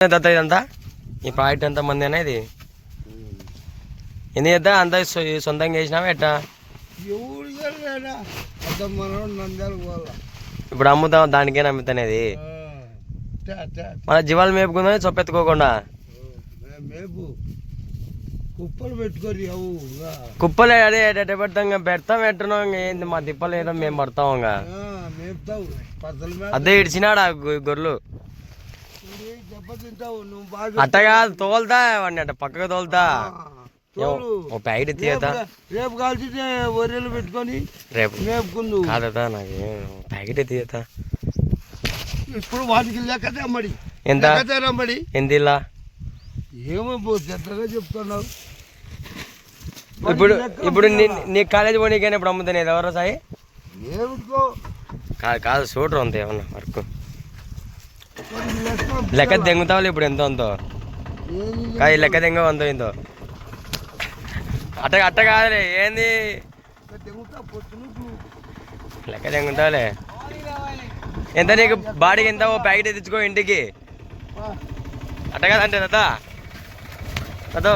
దత్త ఇదంతా ఈ ప్రాజెక్ట్ ఎంత మంది అనేది ఎన్ని చేద్దా? అంతా సొంతంగా చేసినావా? ఎట్టా ఇప్పుడు అమ్ముతాం దానికే నమ్ముతానేది. మన జీవాలు మేపుకుందని చొప్పెత్తుకోకుండా? కుప్పలు అదే ఎట్ట పెడతాం పెడతాం ఎట్టనో ఇంక ఏంది మా తిప్పలు ఏదో మేము పడతాం అదే ఇడిచినాడు గొర్రెలు? దెబ్బ తింటావు నువ్వు బాగా అట్ట కాదు తోలుతా వాడిని అట్ట పక్కకు తోలుతా. ఓ ప్యాకెట్ తీయతా రేపు కాల్చితే ఒర్రెలు పెట్టుకొని రేపు. మేపుకుందు కాదతా నాకు ప్యాకెట్ తీయతా ఇప్పుడు వాటికి లెక్కతే అమ్మడి ఎంత? రమ్మడి ఎంత ఇలా ఏమో పో చెత్తగా చెప్తున్నావు. ఇప్పుడు ఇప్పుడు నీ- కాలేజీ పోనీకైనా ఇప్పుడు అమ్ముతాను ఎవరో సాయి? కాదు కాదు చూడరు అంత ఏమన్నా వర్క్. లెక్క తెంగుతావాలి ఇప్పుడు ఎంతో అంతో కానీ కాదు లెక్క తెంగ అంతో ఎంతో అట్ట అట్ట కాదులే ఏంది? లెక్క తెగుతా తెంగుతావులే. ఎంత నీకు బాడీకి ఎంత ఓ ప్యాకెట్ తెచ్చుకో ఇంటికి? అట్ట కాదంటే తాత తాతో